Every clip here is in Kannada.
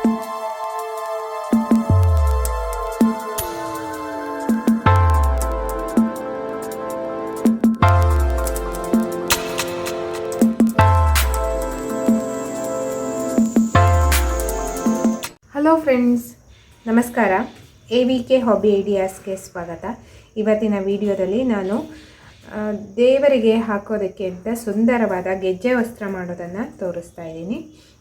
ಹಲೋ ಫ್ರೆಂಡ್ಸ್ ನಮಸ್ಕಾರ. ಎ ವಿ ಕೆ ಹಾಬಿ ಐಡಿಯಾಸ್ಗೆ ಸ್ವಾಗತ. ಇವತ್ತಿನ ವಿಡಿಯೋದಲ್ಲಿ ನಾನು ದೇವರಿಗೆ ಹಾಕೋದಕ್ಕೆ ಅಂತ ಸುಂದರವಾದ ಗೆಜ್ಜೆ ವಸ್ತ್ರ ಮಾಡೋದನ್ನು ತೋರಿಸ್ತಾ ಇದ್ದೀನಿ.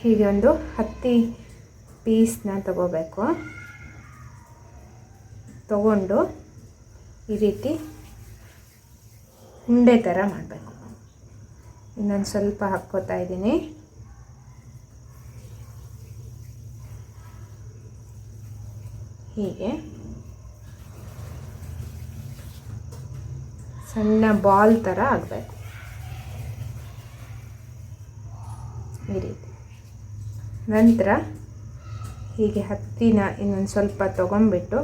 ಹೀಗೆ ಒಂದು ಹತ್ತಿ ಪೀಸ್ನ ತಗೋಬೇಕು. ತಗೊಂಡು ಈ ರೀತಿ ಉಂಡೆ ಥರ ಮಾಡಬೇಕು. ಇನ್ನೊಂದು ಸ್ವಲ್ಪ ಹಾಕ್ಕೋತಾ ಇದ್ದೀನಿ. ಹೀಗೆ. ಸಣ್ಣ ಬಾಲ್ ಥರ ಆಗಬೇಕು. ಈ ರೀತಿ. ನಂತರ ಹೀಗೆ ಹತ್ತಿನ ಇನ್ನೊಂದು ಸ್ವಲ್ಪ ತೊಗೊಂಬಿಟ್ಟು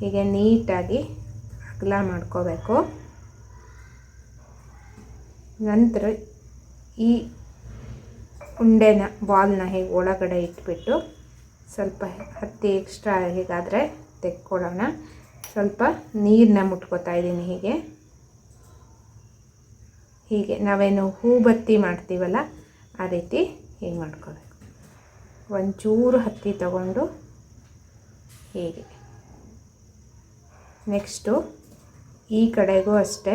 ಹೀಗೆ ನೀಟಾಗಿ ಅಗಲ ಮಾಡ್ಕೋಬೇಕು. ನಂತರ ಈ ಉಂಡೆನ ಬಾಲ್ನ ಹೇಗೆ ಒಳಗಡೆ ಇಟ್ಬಿಟ್ಟು ಸ್ವಲ್ಪ ಹತ್ತಿ ಎಕ್ಸ್ಟ್ರಾ ಹೇಗಾದರೆ ತೆಕ್ಕೊಳ್ಳೋಣ. ಸ್ವಲ್ಪ ನೀರನ್ನ ಮುಟ್ಕೋತಾ ಇದ್ದೀನಿ ಹೀಗೆ. ಹೀಗೆ ನಾವೇನು ಹೂ ಬತ್ತಿ ಮಾಡ್ತೀವಲ್ಲ, ಆ ರೀತಿ ಹೀಗೆ ಮಾಡ್ಕೋಬೇಕು. ಒಂಚೂರು ಹತ್ತಿ ತಗೊಂಡು ಹೀಗೆ. ನೆಕ್ಸ್ಟು ಈ ಕಡೆಗೂ ಅಷ್ಟೇ.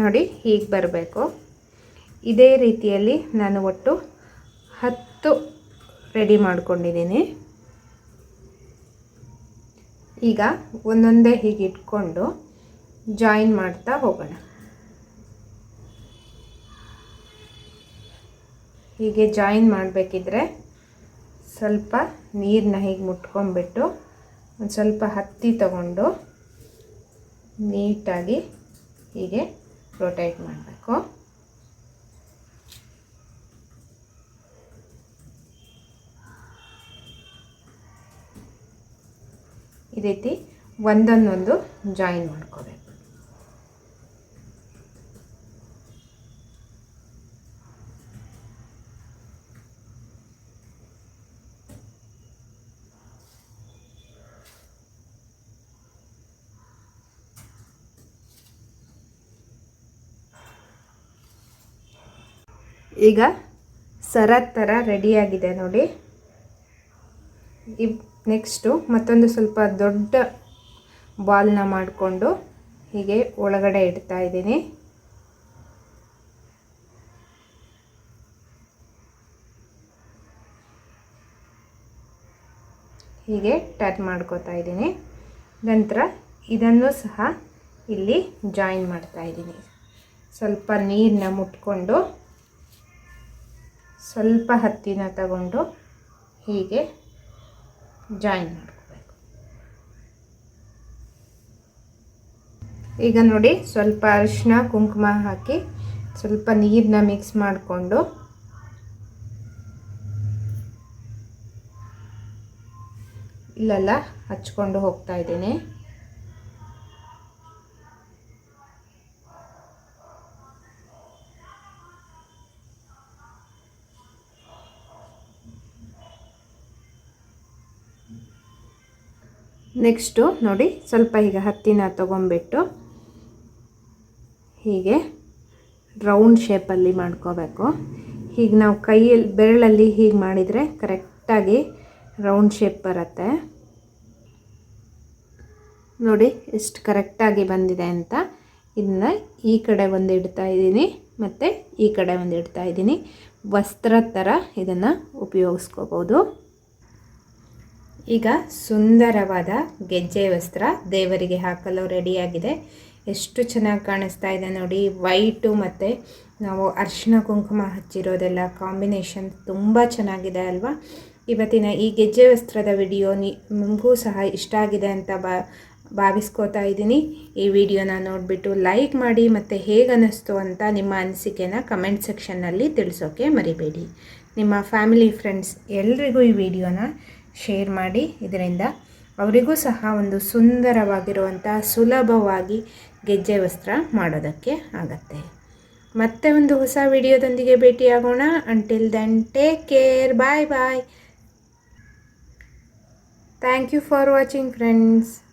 ನೋಡಿ ಹೀಗೆ ಬರಬೇಕು. ಇದೇ ರೀತಿಯಲ್ಲಿ ನಾನು ಒಟ್ಟು ಹತ್ತು ರೆಡಿ ಮಾಡ್ಕೊಂಡಿದ್ದೀನಿ. ಈಗ ಒಂದೊಂದೇ ಹೀಗೆ ಇಟ್ಕೊಂಡು ಜಾಯಿನ್ ಮಾಡ್ತಾ ಹೋಗೋಣ. ಹೀಗೆ ಜಾಯಿನ್ ಮಾಡಬೇಕಿದ್ರೆ ಸ್ವಲ್ಪ ನೀರನ್ನ ಹೀಗೆ ಮುಟ್ಕೊಂಡ್ಬಿಟ್ಟು ಒಂದು ಸ್ವಲ್ಪ ಹತ್ತಿ ತಗೊಂಡು ನೀಟಾಗಿ ಹೀಗೆ ರೊಟೇಟ್ ಮಾಡಬೇಕು. ಈ ರೀತಿ ಒಂದನ್ನೊಂದು ಜಾಯಿನ್ ಮಾಡ್ಕೋಬೇಕು. ಈಗ ಸರ ಥರ ರೆಡಿಯಾಗಿದೆ ನೋಡಿ. ಇವ್ ನೆಕ್ಸ್ಟು ಮತ್ತೊಂದು ಸ್ವಲ್ಪ ದೊಡ್ಡ ಬಾಲ್ನ ಮಾಡಿಕೊಂಡು ಹೀಗೆ ಒಳಗಡೆ ಇಡ್ತಾ ಇದ್ದೀನಿ. ಹೀಗೆ ಟಚ್ ಮಾಡ್ಕೋತಾ ಇದ್ದೀನಿ. ನಂತರ ಇದನ್ನು ಸಹ ಇಲ್ಲಿ ಜಾಯಿನ್ ಮಾಡ್ತಾ ಇದ್ದೀನಿ. ಸ್ವಲ್ಪ ನೀರನ್ನ ಮುಟ್ಕೊಂಡು ಸ್ವಲ್ಪ ಹತ್ತಿನ ತಗೊಂಡು ಹೀಗೆ ಜಾಯಿನ್ ಮಾಡ್ಕೋಬೇಕು ಈಗ ನೋಡಿ ಸ್ವಲ್ಪ ಅರಿಶಿನ ಕುಂಕುಮ ಹಾಕಿ ಸ್ವಲ್ಪ ನೀರನ್ನ ಮಿಕ್ಸ್ ಮಾಡಿಕೊಂಡು. ಇಲ್ಲೆಲ್ಲ, ಹಚ್ಕೊಂಡು ಹೋಗ್ತಾ ಇದ್ದೀನಿ. ನೆಕ್ಸ್ಟು ನೋಡಿ ಸ್ವಲ್ಪ ಈಗ ಹತ್ತಿನ ತೊಗೊಂಬಿಟ್ಟು ಹೀಗೆ ರೌಂಡ್ ಶೇಪಲ್ಲಿ ಮಾಡ್ಕೋಬೇಕು. ಹೀಗೆ ನಾವು ಕೈಯಲ್ಲಿ, ಬೆರಳಲ್ಲಿ ಹೀಗೆ ಮಾಡಿದರೆ ಕರೆಕ್ಟಾಗಿ ರೌಂಡ್ ಶೇಪ್ ಬರುತ್ತೆ. ನೋಡಿ ಎಷ್ಟು ಕರೆಕ್ಟಾಗಿ ಬಂದಿದೆ ಅಂತ. ಇದನ್ನ ಈ ಕಡೆ ಒಂದು ಇಡ್ತಾ ಇದ್ದೀನಿ ಮತ್ತು ಈ ಕಡೆ ಒಂದು ಇಡ್ತಾ ಇದ್ದೀನಿ. ವಸ್ತ್ರ ಥರ ಇದನ್ನು ಉಪಯೋಗಿಸ್ಕೋಬೋದು. ಈಗ ಸುಂದರವಾದ ಗೆಜ್ಜೆ ವಸ್ತ್ರ ದೇವರಿಗೆ ಹಾಕಲು ರೆಡಿಯಾಗಿದೆ. ಎಷ್ಟು ಚೆನ್ನಾಗಿ ಕಾಣಿಸ್ತಾ ಇದೆ ನೋಡಿ. ವೈಟು ಮತ್ತು ನಾವು ಅರಿಶಿನ ಕುಂಕುಮ ಹಚ್ಚಿರೋದೆಲ್ಲ ಕಾಂಬಿನೇಷನ್ ತುಂಬ ಚೆನ್ನಾಗಿದೆ ಅಲ್ವಾ? ಇವತ್ತಿನ ಈ ಗೆಜ್ಜೆ ವಸ್ತ್ರದ ವಿಡಿಯೋ ನಿಮಗೂ ಸಹ ಇಷ್ಟ ಆಗಿದೆ ಅಂತ ಬಾ ಭಾವಿಸ್ಕೋತಾ ಇದ್ದೀನಿ. ಈ ವಿಡಿಯೋನ ನೋಡಿಬಿಟ್ಟು ಲೈಕ್ ಮಾಡಿ ಮತ್ತು ಹೇಗೆ ಅನ್ನಿಸ್ತು ಅಂತ ನಿಮ್ಮ ಅನಿಸಿಕೆನ ಕಮೆಂಟ್ ಸೆಕ್ಷನ್ನಲ್ಲಿ ತಿಳಿಸೋಕೆ ಮರಿಬೇಡಿ. ನಿಮ್ಮ ಫ್ಯಾಮಿಲಿ ಫ್ರೆಂಡ್ಸ್ ಎಲ್ರಿಗೂ ಈ ವಿಡಿಯೋನ ಶೇರ್ ಮಾಡಿ ಇದರಿಂದ ಅವರಿಗೂ ಸಹ ಒಂದು ಸುಂದರವಾಗಿರುವಂಥ ಸುಲಭವಾಗಿ ಗೆಜ್ಜೆ ವಸ್ತ್ರ ಮಾಡೋದಕ್ಕೆ ಆಗತ್ತೆ. ಮತ್ತೆ ಒಂದು ಹೊಸ ವಿಡಿಯೋದೊಂದಿಗೆ ಭೇಟಿಯಾಗೋಣ. Until then take care bye bye thank you for watching friends